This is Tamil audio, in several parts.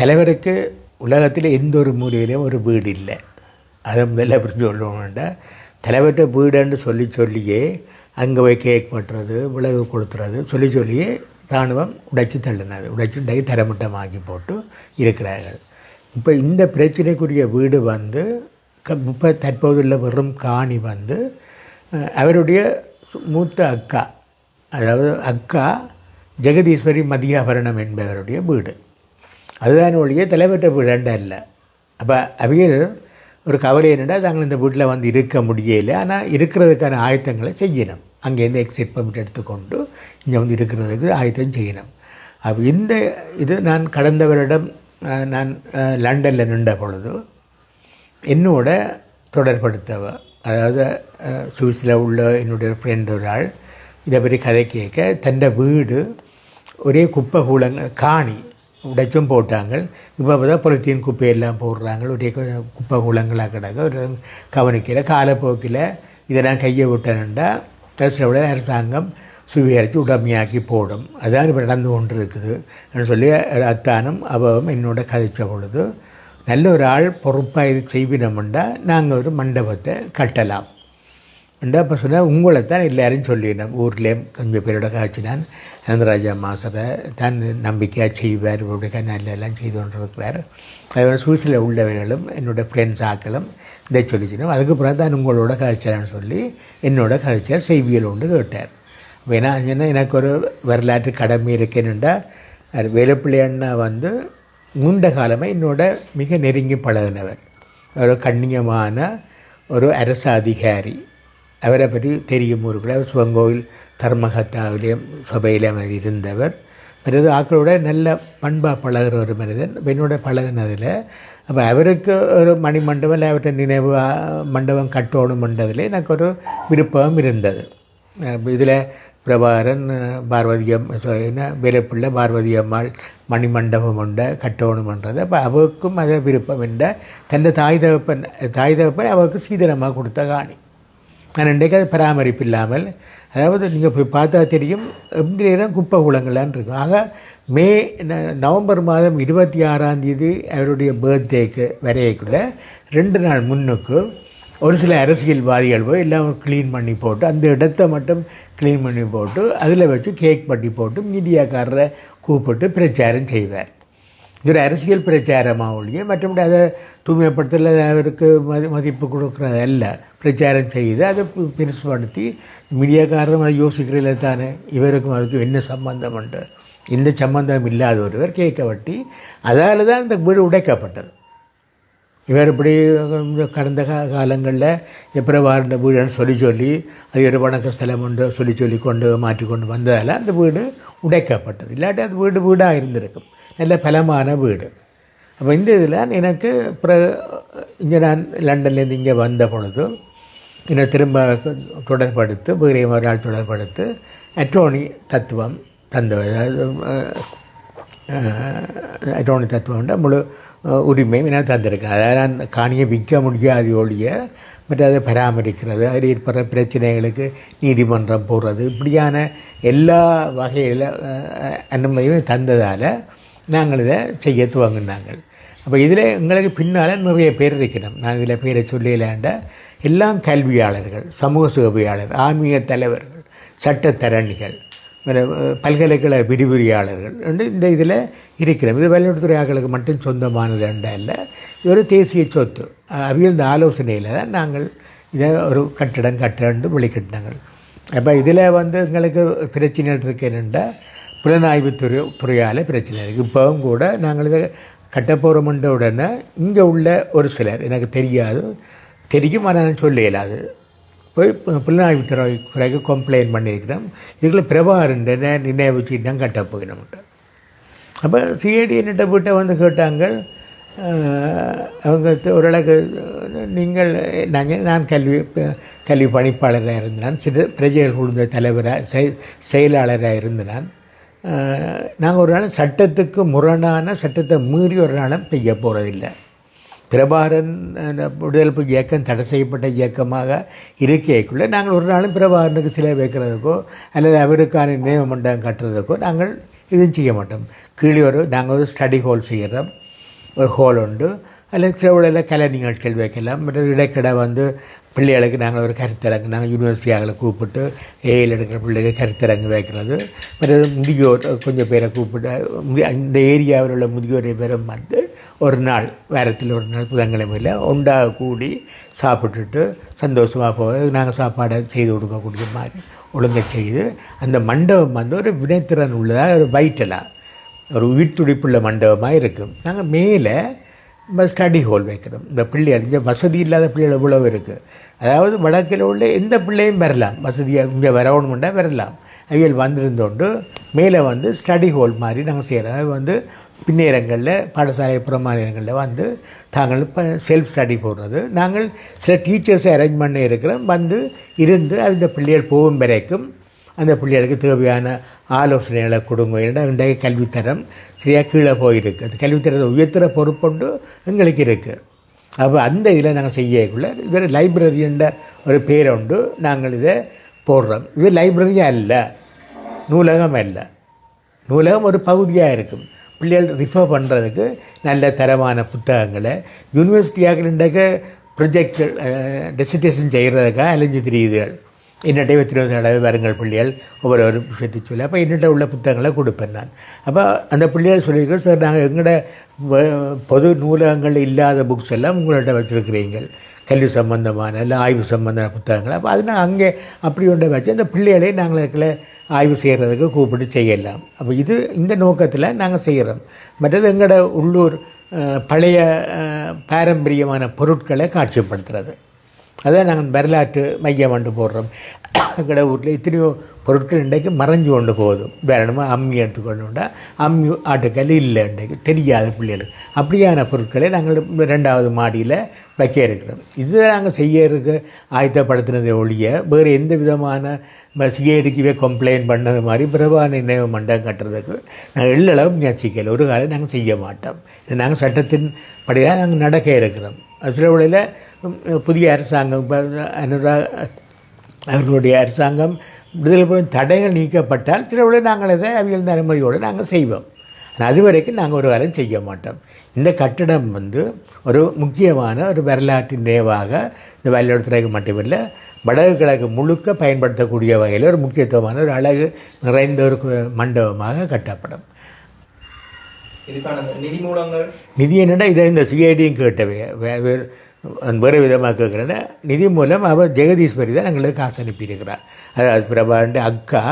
தலைவருக்கு உலகத்தில் எந்த ஒரு மூலையிலையும் ஒரு வீடு இல்லை அதை முதல்ல புரிஞ்சு சொல்லணும்னா தலைவர்கிட்ட வீடுன்னு சொல்லி சொல்லியே அங்கே போய் கேக் பண்ணுறது விலகு கொளுத்துறது சொல்லி சொல்லியே இராணுவம் உடைச்சி தள்ளினது. உடைச்சி உண்டாக்கி தரமட்டமாக்கி போட்டு இருக்கிறார்கள். இப்போ இந்த பிரச்சனைக்குரிய வீடு வந்து க இப்போ தற்போதுள்ள வெறும் காணி வந்து அவருடைய சு- மூத்த அக்கா அதாவது அக்கா ஜெகதீஸ்வரி மதியாபரணம் என்பவருடைய வீடு. அதுதான் ஒழிய தலைவர்கிட்ட வீடு இல்லை. அப்போ அவியல் ஒரு கவலை என்னென்னா தாங்கள் இந்த வீட்டில் வந்து இருக்க முடியலை. ஆனால் இருக்கிறதுக்கான ஆயத்தங்களை செய்யணும். அங்கேருந்து எக்ஸிட் பர்மிட் எடுத்துக்கொண்டு இங்கே வந்து இருக்கிறதுக்கு ஆயத்தம் செய்யணும். அப்போ இந்த இது நான் கடந்த வருடம் நான் லண்டனில் நின்ற பொழுது என்னோட தொடர்படுத்தவ அதாவது சுவிஸில் உள்ள என்னுடைய ஃப்ரெண்ட் ஒரு ஆள் இதை பற்றி கதை கேட்க தன்னை வீடு ஒரே குப்பை கூலங்க காணி உடைச்சும் போட்டாங்க இப்போ தான் பொலித்தீன் குப்பையெல்லாம் போடுறாங்க ஒரே குப்பை குளங்களாக கிடக்க. ஒரு கவனிக்கல. காலப்போக்கில் இதை நான் கையை விட்டேன்டா விட அரசாங்கம் சுவீகரித்து உடமையாக்கி போடும். அதான் இப்போ நடந்து கொண்டு இருக்குது சொல்லி அத்தானம் அவம் என்னோட கதைச்ச பொழுது நல்ல ஒரு ஆள் பொறுப்பாக இது செய்வினோம்னா நாங்கள் ஒரு மண்டபத்தை கட்டலாம். ரெண்டா அப்போ சொன்னால் உங்களைத்தான் எல்லாரும் சொல்லினோம் ஊர்லேயே கொஞ்சம் பேரோட காய்ச்சி நான் நந்தராஜா மாசரை தான் நம்பிக்கையாக செய்வார். இவருடைய நல்ல எல்லாம் செய்து கொண்டிருக்கிறார். அதோட சுவிஸில் உள்ளவர்களும் என்னோடய ஃப்ரெண்ட்ஸ் ஆக்களும் இதை சொல்லிச்சினோம் அதுக்கப்புறம் தான் உங்களோட காய்ச்சலான்னு சொல்லி என்னோட காய்ச்சல் செய்வியல் உண்டு கேட்டார். வேணா அங்கன்னா எனக்கு ஒரு வரலாற்று கடமை இருக்கேன்னுண்டா வேலுப்பிள்ளை அண்ணா வந்து நீண்ட காலமாக என்னோட மிக நெருங்கி பழகினவர். ஒரு கண்ணியமான ஒரு அரசு அதிகாரி. அவரை பற்றி தெரியும் ஒரு கூட சிவங்கோவில் தர்மகத்தாவிலேயும் சபையிலே அவர் இருந்தவர். மற்றது ஆக்களோட நல்ல பண்பாக பழகிற ஒரு மனிதன். பெண்ணோட பழகினதில் அப்போ அவருக்கு ஒரு மணிமண்டபம் இல்லை அவர்கிட்ட நினைவு மண்டபம் கட்டணுமென்றதில் எனக்கு ஒரு விருப்பம் இருந்தது. இதில் பிரபாகரன் பார்வதி அம்மா வேலைப்பிள்ளை பார்வதி அம்மாள் மணிமண்டபம் உண்ட கட்டணுமன்றது அப்போ அவருக்கும் அதை விருப்பம் என்ற தன்னை தாய் தகப்பன் தாய் தகப்பன் அவருக்கு சீதனமாக கொடுத்த காணி. நான் இன்றைக்கு அது பராமரிப்பு இல்லாமல் அதாவது நீங்கள் போய் பார்த்தா தெரியும் எங்கேயும் குப்பை குளங்களான் இருக்கும் ஆக மே ந- நவம்பர் மாதம் இருபத்தி ஆறாம் தேதி அவருடைய பர்த்டேக்கு வரையக்குள்ள ரெண்டு நாள் முன்னுக்கு ஒரு சில அரசியல்வாதிகள் போய் எல்லாம் க்ளீன் பண்ணி போட்டு அந்த இடத்த மட்டும் க்ளீன் பண்ணி போட்டு அதில் வச்சு கேக் பண்ணி போட்டு மீடியாக்காரரை கூப்பிட்டு பிரச்சாரம் செய்வார். இது ஒரு அரசியல் பிரச்சாரமாக ஒழிய மற்றபடி அதை தூய்மைப்படுத்தல அவருக்கு மதி மதிப்பு கொடுக்குறது அல்ல. பிரச்சாரம் செய்து அதை பெருசுபடுத்தி மீடியாக்காரரும் அதை யோசிக்கிறதில்ல தானே. இவருக்கும் அதுக்கு என்ன சம்பந்தம் உண்டு? இந்த சம்பந்தம் இல்லாத ஒருவர் கேட்க வட்டி அதால் தான் இந்த வீடு உடைக்கப்பட்டது. இவர் இப்படி கடந்த கா காலங்களில் எப்படி வாழ்ந்த வீடுன்னு சொல்லி சொல்லி அது ஒரு வணக்க ஸ்தலம் உண்டு சொல்லி சொல்லி கொண்டு மாற்றி கொண்டு வந்ததால் அந்த வீடு உடைக்கப்பட்டது. இல்லாட்டி அந்த வீடு வீடாக இருந்திருக்கும். நல்ல பலமான வீடு அப்போ இந்த இதில் எனக்கு அப்புறம் இங்கே நான் லண்டன்லேருந்து இங்கே வந்த பொழுது என்னை திரும்ப தொடர்படுத்து வேறே ஒரு நாள் தொடர்படுத்து அட்டோனி தத்துவம் தந்த அட்டோனி தத்துவம்ன்ற முழு உரிமையும் என்ன தந்திருக்கேன் அதாவது நான் காணியை விற்க முடியாது ஒழிய மற்ற அதை பராமரிக்கிறது அதில் ஏற்படுற பிரச்சனைகளுக்கு நீதிமன்றம் போடுறது இப்படியான எல்லா வகையில் அனுமதியும் தந்ததால் நாங்கள் இதை செய்ய துவங்கினாங்க அப்போ இதில் எங்களுக்கு பின்னால் நிறைய பேர் இருக்கணும் நான் இதில் பேரை சொல்லலாண்ட எல்லாம் கல்வியாளர்கள் சமூக சேவையாளர் ஆன்மீக தலைவர்கள் சட்டத்தரணிகள் பல்கலைக்கழக விரிவுரையாளர்கள் இந்த இதில் இருக்கிறோம் இது வெளியுறவுத்துறை ஆக்களுக்கு மட்டும் சொந்தமானது என்ற இல்லை இது ஒரு தேசிய சொத்து. அஹ், அவியல் ஆலோசனையில் தான் நாங்கள் இதை ஒரு கட்டிடம் கட்டண்டு வெளிக்கட்டினாங்க அப்போ இதில் வந்து எங்களுக்கு பிரச்சனை இருக்கு புலனாய்வுத்துறை புலனாய்வு துறை துறையால் பிரச்சனை இருக்குது இப்போவும் கூட நாங்கள் இதை கட்டப்போகிறோம்ன்ற உடனே இங்கே உள்ள ஒரு சிலர் எனக்கு தெரியாது தெரியும் ஆனால் நான் சொல்ல இயலாது. போய் பு- புலனாய்வு துறை துறைக்கு கம்ப்ளைண்ட் பண்ணியிருக்கிறோம். இதுக்குள்ள பிரபாகரன் நினைவு சீட்டம் கட்ட போகிறோம்ட்டு அப்போ சிஐடி என்னட்ட வீட்டை வந்து கேட்டாங்க அவங்க ஓரளவுக்கு நீங்கள் நாங்கள் நான் கல்வி கல்வி பணிப்பாளராக இருந்தேன். சிறு பிரஜைகள் குழுந்த தலைவராக செயலாளராக இருந்தேன். நாங்கள் ஒரு நாள் சட்டத்துக்கு முரணான சட்டத்தை மீறி ஒரு நாளும் செய்ய போகிறதில்லை பிரபாகரன் விடுதலை புலி இயக்கம் தடை செய்யப்பட்ட இயக்கமாக இருக்கைக்குள்ளே நாங்கள் ஒரு நாளும் பிரபாகரனுக்கு சிலை வைக்கிறதுக்கோ அல்லது அவருக்கான நினைவு மண்டபம் கட்டுறதுக்கோ நாங்கள் இதுவும் செய்ய மாட்டோம். கீழே ஒரு நாங்கள் ஒரு ஸ்டடி ஹால் செய்கிறோம். ஒரு ஹால் உண்டு. அதில் திருவிழையில் கலை நிகழ்ச்சிகள் வைக்கலாம். மற்றது இடைக்கடை வந்து பிள்ளைகளுக்கு நாங்கள் ஒரு கருத்தரங்கு நாங்கள் யூனிவர்சிட்டியாகளை கூப்பிட்டு ஏயில் எடுக்கிற பிள்ளைகள் கருத்தரங்கு வைக்கிறது. மற்றது முதியோர் கொஞ்சம் பேரை கூப்பிட்டு இந்த ஏரியாவில் உள்ள முதியோரை பேரும் வந்து ஒரு நாள் வாரத்தில் ஒரு நாள் புதன்கிழமையில் ஒன்றாக கூடி சாப்பிட்டுட்டு சந்தோஷமாக போக நாங்கள் சாப்பாடை செய்து கொடுக்கக்கூடிய மாதிரி ஒழுங்கை செய்து அந்த மண்டபம் வந்து ஒரு வினைத்திறன் உள்ளதாக ஒரு வைட்டலாக ஒரு உயிர் துடிப்புள்ள மண்டபமாக இருக்கும். நாங்கள் மேலே ஸ்டடி ஹால் வைக்கிறோம் இந்த பிள்ளைகள் இங்கே வசதி இல்லாத பிள்ளைகள் எவ்வளவு இருக்குது அதாவது வடக்கில் உள்ள எந்த பிள்ளையும் வரலாம். வசதியாக இங்கே வரணுமெண்டா வரலாம். அவியல் வந்திருந்தோண்டு மேலே வந்து ஸ்டடி ஹால் மாதிரி நாங்கள் செய்கிறோம் வந்து பின்னேரங்களில் பாடசாலை புறமாநிலங்களில் வந்து தாங்கள் இப்போ செல்ஃப் ஸ்டடி போடுறது. நாங்கள் சில டீச்சர்ஸை அரேஞ்ச் பண்ணி இருக்கிறோம். வந்து இருந்து அந்த பிள்ளைகள் போகும் வரைக்கும் அந்த பிள்ளைகளுக்கு தேவையான ஆலோசனைகளை கொடுங்க. ஏன்னா இன்றைய கல்வித்தரம் சரியாக கீழே போயிருக்கு. அந்த கல்வித்தரத்தை உயர்த்துகிற பொறுப்புண்டு எங்களுக்கு இருக்குது அப்போ அந்த இதில் நாங்கள் செய்யக்குள்ள இது லைப்ரரின்ற ஒரு பேரை உண்டு நாங்கள் இதை போடுறோம். இது லைப்ரரியாக அல்ல. நூலகம் அல்ல. நூலகம் ஒரு பகுதியாக இருக்கும். பிள்ளைகள் ரிஃபர் பண்ணுறதுக்கு நல்ல தரமான புத்தகங்களை யூனிவர்சிட்டியாக இன்றைக்கு ப்ரொஜெக்ட் செய்கிறதுக்காக அலைஞ்சு தெரியுதுகள் என்னட்டை இருபத்தி அளவு வருங்கள் பிள்ளைகள் ஒவ்வொரு ஒரு விஷயத்தை சொல்லி. அப்போ என்னட்ட உள்ள புத்தகங்களை கொடுப்பேன் நான். அப்போ அந்த பிள்ளைகள் சொல்லியிருக்கோம் சார் நாங்கள் எங்களோட பொது நூலகங்கள் இல்லாத புக்ஸ் எல்லாம் உங்கள்கிட்ட வச்சுருக்கிறீங்கள் கல்வி சம்பந்தமான இல்லை ஆய்வு சம்பந்தமான புத்தகங்கள். அப்போ அது நான் அங்கே அப்படி ஒன்றை வச்சு அந்த பிள்ளைகளே நாங்கள் ஆய்வு செய்கிறதுக்கு கூப்பிட்டு செய்யலாம். அப்போ இது இந்த நோக்கத்தில் நாங்கள் செய்கிறோம் மற்றது எங்களோட உள்ளூர் பழைய பாரம்பரியமான பொருட்களை காட்சிப்படுத்துறது. அதான் நாங்கள் வரலாற்று மையம் கொண்டு போடுறோம். கடை வீட்டில் இத்தனையோ பொருட்கள் இன்றைக்கு மறைஞ்சு கொண்டு போகுது. வேணுமா அம்மி எடுத்துக்கொண்டுண்டா அம்மி ஆட்டுக்கல் இல்லை இன்றைக்கு. தெரியாத பிள்ளைகளுக்கு. அப்படியான பொருட்களை நாங்கள் ரெண்டாவது மாடியில் வைக்க இருக்கிறோம். இது நாங்கள் செய்ய இருக்க ஆயத்தப்படுத்தினதை ஒழிய வேறு எந்த விதமான சிஐடிக்குவே கம்ப்ளைண்ட் பண்ணது மாதிரி பிரபான நினைவு மண்டபம் கட்டுறதுக்கு நாங்கள் எள்ளளவு முயற்சிக்கல. ஒரு காலம் நாங்கள் செய்ய மாட்டோம். நாங்கள் சட்டத்தின் படியாக நாங்கள் நடக்க இருக்கிறோம். சில வேளையில் புதிய அரசாங்கம் இப்போ அனுரா அவர்களுடைய அரசாங்கம் விடுதலை தடைகள் நீக்கப்பட்டால் சில வேளை நாங்கள் அதை அவியல் அனுமதியோடு நாங்கள் செய்வோம். ஆனா, அது வரைக்கும் நாங்கள் ஒரு காலம் செய்ய மாட்டோம். இந்த கட்டிடம் வந்து ஒரு முக்கியமான ஒரு வரலாற்று நினைவாக இந்த வயலோடத்துறைக்கு மட்டுமில்லை வடக்கு கிழக்கு முழுக்க பயன்படுத்தக்கூடிய வகையில் ஒரு முக்கியத்துவமான ஒரு அழகு நிறைந்த ஒரு மண்டபமாக கட்டப்படும். இதுக்கான நிதி மூலங்கள்? நிதி என்னடா இதை இந்த சிஐடியும் கேட்டவை வேறு விதமாக கேட்குறேன்னா நிதி மூலம் அவள் ஜெகதீஸ்வரி தான் எங்களுக்கு காசு அனுப்பியிருக்கிறார். அதாவது பிரபாண்ட அக்கா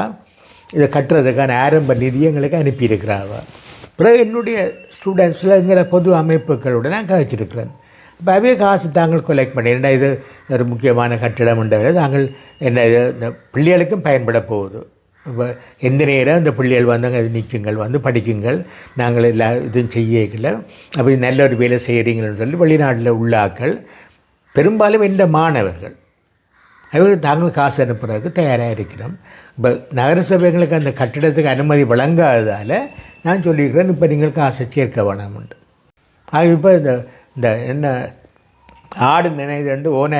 இதை கட்டுறதுக்கான ஆரம்ப நிதி எங்களுக்கு அனுப்பியிருக்கிறா அவள் பிறகு என்னுடைய ஸ்டூடெண்ட்ஸில் எங்களை பொது அமைப்புகளுடன் நான் கழிச்சிருக்கிறேன் இப்போ அவைய காசு தாங்கள் கொலெக்ட் பண்ணி என்ன இது ஒரு முக்கியமான கட்டிடம் என்றதை தாங்கள் என்ன இது இந்த பிள்ளைகளுக்கும் பயன்பட போகுது. எந்த நேரம் அந்த பிள்ளைகள் வந்தாங்க அது நிற்குங்கள் வந்து படிக்குங்கள். நாங்கள் எல்லா இதுவும் செய்யல அப்போ நல்ல ஒரு வேலை செய்கிறீங்கன்னு சொல்லி வெளிநாட்டில் உள்ளாக்கள். பெரும்பாலும் இந்த மாணவர்கள். அவர்கள் தாங்கள் காசு அனுப்புறதுக்கு தயாராக இருக்கிறோம். இப்போ நகரசபைகளுக்கு அந்த கட்டிடத்துக்கு அனுமதி வழங்காததால் நான் சொல்லியிருக்கிறேன் இப்போ நீங்கள் காசை சேர்க்க வேணாமுண்டு ஆக இப்போ இந்த இந்த என்ன ஆடு நினைதுண்டு ஓனை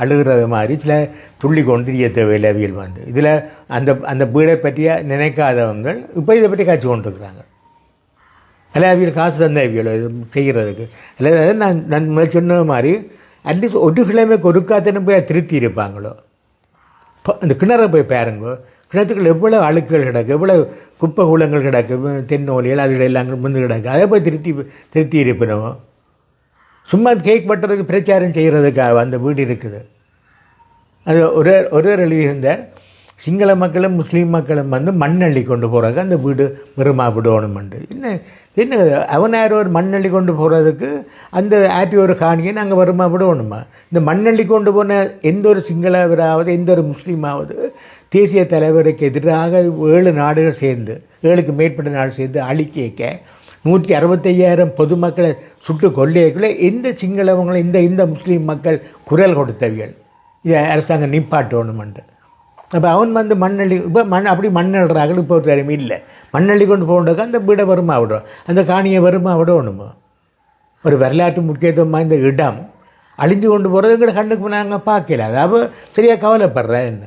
அழுகிறது மாதிரி சில துள்ளி கொண்டிரிய தேவையிலவியல் வந்து. இதில் அந்த அந்த வீடை பற்றிய நினைக்காதவங்க இப்போ இதை பற்றி காய்ச்சி கொண்டிருக்கிறாங்க. அல்ல அவியல் காசு தந்த அவியலோ இது செய்கிறதுக்கு. அல்லது அதாவது நான் நான் சொன்னது சொன்ன மாதிரி அட்லீஸ்ட் ஒரு கிழமை ஒருக்காத்தனை போய் திருத்தி இருப்பாங்களோ? இப்போ அந்த கிணறை போய் பாருங்க. கிணத்துக்குள்ள எவ்வளோ அழுக்குகள் கிடக்கு எவ்வளோ குப்பை குளங்கள் கிடக்கு தென்னோலிகள் அதுகள் எல்லாம் முந்து கிடக்கு. அதை போய் திருத்தி திருத்தி இருப்பினோம்? சும்மா கேக் பட்டுறதுக்கு பிரச்சாரம் செய்கிறதுக்காக அந்த வீடு இருக்குது. அது ஒரு ஒரே எழுதியிருந்தார் சிங்கள மக்களும் முஸ்லீம் மக்களும் வந்து மண் அள்ளி கொண்டு போகிறாங்க அந்த வீடு மிருமா விடணுமெண்டு. என்ன என்ன அவன் ஒரு மண் அள்ளி கொண்டு போகிறதுக்கு அந்த ஆட்டி ஒரு காணியை நாங்கள் வருமா விடணுமா? இந்த மண் அள்ளி கொண்டு போன எந்த ஒரு சிங்களவராவது எந்த ஒரு முஸ்லீமாவது தேசிய தலைவருக்கு எதிராக ஏழு நாடுகள் சேர்ந்து ஏழுக்கு மேற்பட்ட நாடு சேர்ந்து அழிக்க நூற்றி அறுபத்தையாயிரம் பொதுமக்களை சுட்டு கொள்ளையக்குள்ள இந்த சிங்களவங்களும் இந்த இந்த முஸ்லீம் மக்கள் குரல் கொடுத்தவியல். இதை அரசாங்கம் நிப்பாட்டணுமெண்டு அப்போ அவன் வந்து மண்ணள்ளி இப்போ மண் அப்படி மண்ணள்ளுறாங்க இப்போ ஒரு திறமை இல்லை. மண்ணள்ளி கொண்டு போகணுக்கு அந்த வீடை வருமா விடும்? அந்த காணியை வருமா விடணுமா? ஒரு வரலாற்று முக்கியத்துவம் வாய்ந்த இடம். அழிஞ்சு கொண்டு போகிறது எங்களை கண்ணுக்கு நாங்கள் பார்க்கல. அதாவது சரியாக கவலைப்படுறேன். என்ன